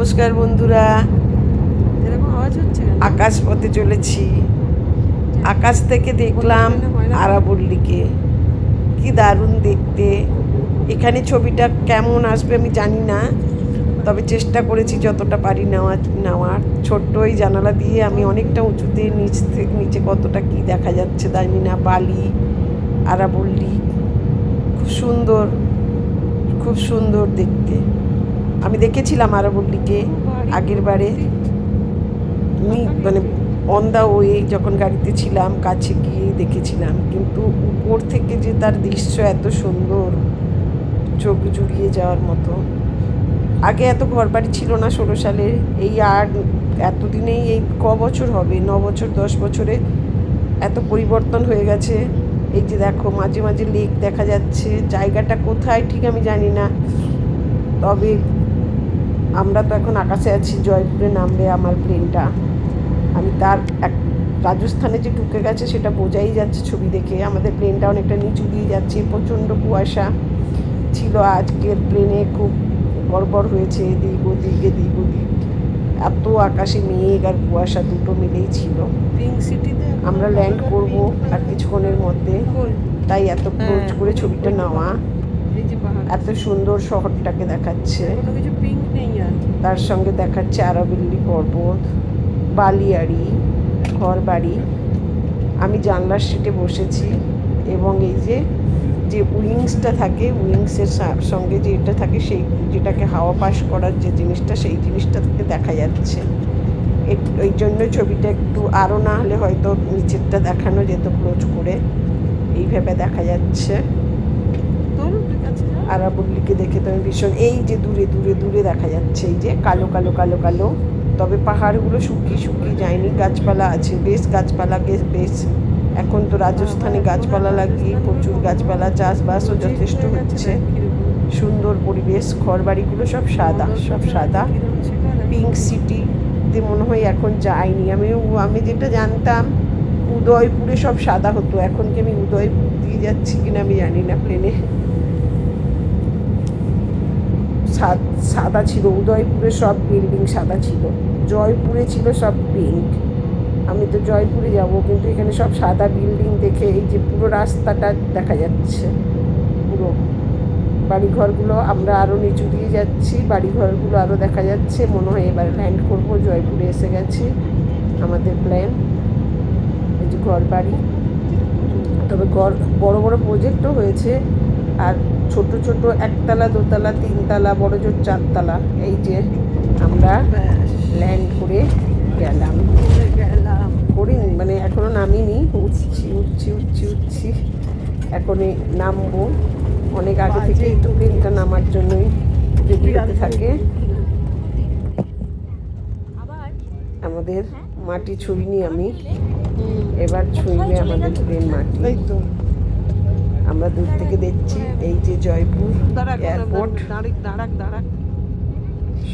নমস্কার বন্ধুরা। এরকম আওয়াজ হচ্ছে আকাশ পথে চলেছি। আকাশ থেকে দেখলাম আরাবল্লীকে। কি দারুণ দেখতে। এখানে ছবিটা কেমন আসবে আমি জানি না। তবে চেষ্টা করেছি যতটা পারি নেওয়ার নেওয়ার। ছোট্ট ওই জানালা দিয়ে আমি অনেকটা উঁচুতে নিচ থেকে নিচে কতটা কি দেখা যাচ্ছে জানি না। বালি আরাবল্লী। খুব সুন্দর খুব সুন্দর দেখতে। আমি দেখেছিলাম আরাবল্লীকে আগের বারে। মানে অন দা ওয়ে যখন গাড়িতে ছিলাম, কাছে গিয়ে দেখেছিলাম। কিন্তু উপর থেকে যে তার দৃশ্য এত সুন্দর, চোখ জুড়িয়ে যাওয়ার মতো। আগে এত ঘরবাড়ি ছিল না ষোলো সালে। এই আর এতদিনেই এই ক বছর হবে? ন বছর, দশ বছরে এত পরিবর্তন হয়ে গেছে। এই যে দেখো, মাঝে মাঝে লেক দেখা যাচ্ছে। জায়গাটা কোথায় ঠিক আমি জানি না। তবে আমরা তো এখন আকাশে আছি জয়পুরে নামবে আমার প্লেনটা আমি তার এক রাজস্থানে যে ঢুকে গেছে সেটা বোঝাই যাচ্ছে ছবি দেখে। আমাদের প্লেনটা অনেকটা নিচু দিয়ে যাচ্ছে প্রচণ্ড কুয়াশা ছিল আজকের প্লেনে খুব গড়বড় হয়েছে এদিক ওদিক এদিক ওদিক। এত আকাশে মেঘ আর কুয়াশা দুটো মিলেই ছিল। সিটিতে আমরা ল্যান্ড করব আর কিছুক্ষণের মধ্যে। তাই এত ক্লোজ হ্যাঁ, করে ছবিটা নেওয়া। এত সুন্দর শহরটাকে দেখাচ্ছে। কোনো কিছু পিঙ্ক নেই আর তার সঙ্গে দেখাচ্ছে আরাবিল্লি পর্বত বালিয়াড়ি ঘরবাড়ি। আমি জানলার সিটে বসেছি এবং এই যে যে উইংসটা থাকে উইংসের সঙ্গে যে এটা থাকে সেই যেটাকে হাওয়া পাস করার যে জিনিসটা সেই জিনিসটা থেকে দেখা যাচ্ছে। ওই জন্য ছবিটা একটু আরও না হলে হয়তো নিচেরটা দেখানো যেত ক্লোজ করে। এইভাবে দেখা যাচ্ছে। আরাবল্লীকে দেখে তো আমি ভীষণ, এই যে দূরে দূরে দূরে দেখা যাচ্ছে, এই যে কালো কালো কালো কালো, তবে পাহাড়গুলো শুকিয়ে শুকিয়ে যায়নি, গাছপালা আছে, বেশ গাছপালা, বেশ এখন তো রাজস্থানে গাছপালা লাগিয়ে প্রচুর গাছপালা চাষবাসও যথেষ্ট হচ্ছে। সুন্দর পরিবেশ, ঘরবাড়িগুলো সব সাদা সব সাদা। পিঙ্ক সিটিতে মনে হয় এখন যাইনি আমি আমি যেটা জানতাম, উদয়পুরে সব সাদা হতো। এখন কি আমি উদয়পুর দিয়ে যাচ্ছি কিনা আমি জানি না প্লেনে। সাদা ছিল, উদয়পুরে সব বিল্ডিং সাদা ছিল, জয়পুরে ছিল সব পিঙ্ক আমি তো জয়পুরে যাব, কিন্তু এখানে সব সাদা বিল্ডিং দেখে এই যে পুরো রাস্তাটা দেখা যাচ্ছে, পুরো। বাড়িঘরগুলো আমরা আরও নিচু দিয়ে যাচ্ছি, বাড়িঘরগুলো আরও দেখা যাচ্ছে, মনে হয় এবার ল্যান্ড করব, জয়পুরে এসে গেছি, আমাদের প্ল্যান এই যে ঘর বাড়ি তবে ঘর, বড় বড় প্রজেক্টও হয়েছে আর ছোট ছোট একতলা দোতলা তিনতলা বড় জোর চারতলা এই যে আমরা ল্যান্ড করে গেলাম। গেলাম। করিনি মানে এখনও নামিনি উঠছি উঠছি উঠছি উঠছি। এখনই নামবো। অনেক আগে থেকে তো প্লেনটা নামার জন্যই রেডি হতে থাকে। আমাদের মাটি ছুঁইনি আমি। এবার ছুঁইলে আমাদের প্লেন মাটি। আমরা দূর থেকে দেখছি এই যে জয়পুর এয়ারপোর্ট।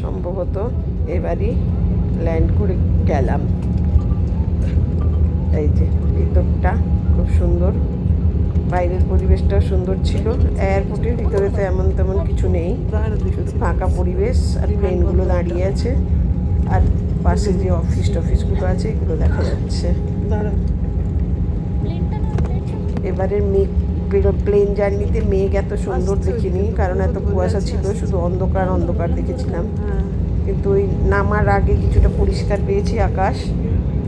সম্ভবত এবারই ল্যান্ড করে গেলাম। এই যে ভিতরটা খুব সুন্দর। বাইরের পরিবেশটাও সুন্দর ছিল। এয়ারপোর্টের ভিতরে তো এমন তেমন কিছু নেই। শুধু ফাঁকা পরিবেশ আর প্লেনগুলো দাঁড়িয়ে আছে। আর পাশে যে অফিস টফিসগুলো আছে এগুলো দেখা যাচ্ছে। এবারের মেঘ প্লেন জার্নিতে মেঘ এত সুন্দর দেখিনি কারণ এত কুয়াশা ছিল শুধু অন্ধকার অন্ধকার দেখেছিলাম। হ্যাঁ। কিন্তু ওই নামার আগে কিছুটা পরিষ্কার পেয়েছি আকাশ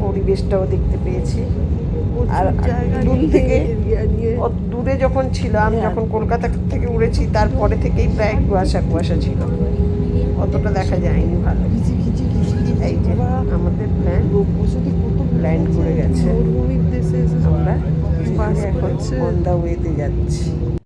পরিবেশটাও দেখতে পেয়েছি। আর দূর থেকে দূরে যখন ছিলাম হ্যাঁ। যখন কলকাতা থেকে উড়েছি তারপরে থেকেই প্রায় কুয়াশা কুয়াশা ছিল। অতটা দেখা যায়নি ভালো। এই যে আমাদের প্ল্যান ল্যান্ড করে গেছে। আমরা এখন করছে। দ্য ওয়েতে যাচ্ছি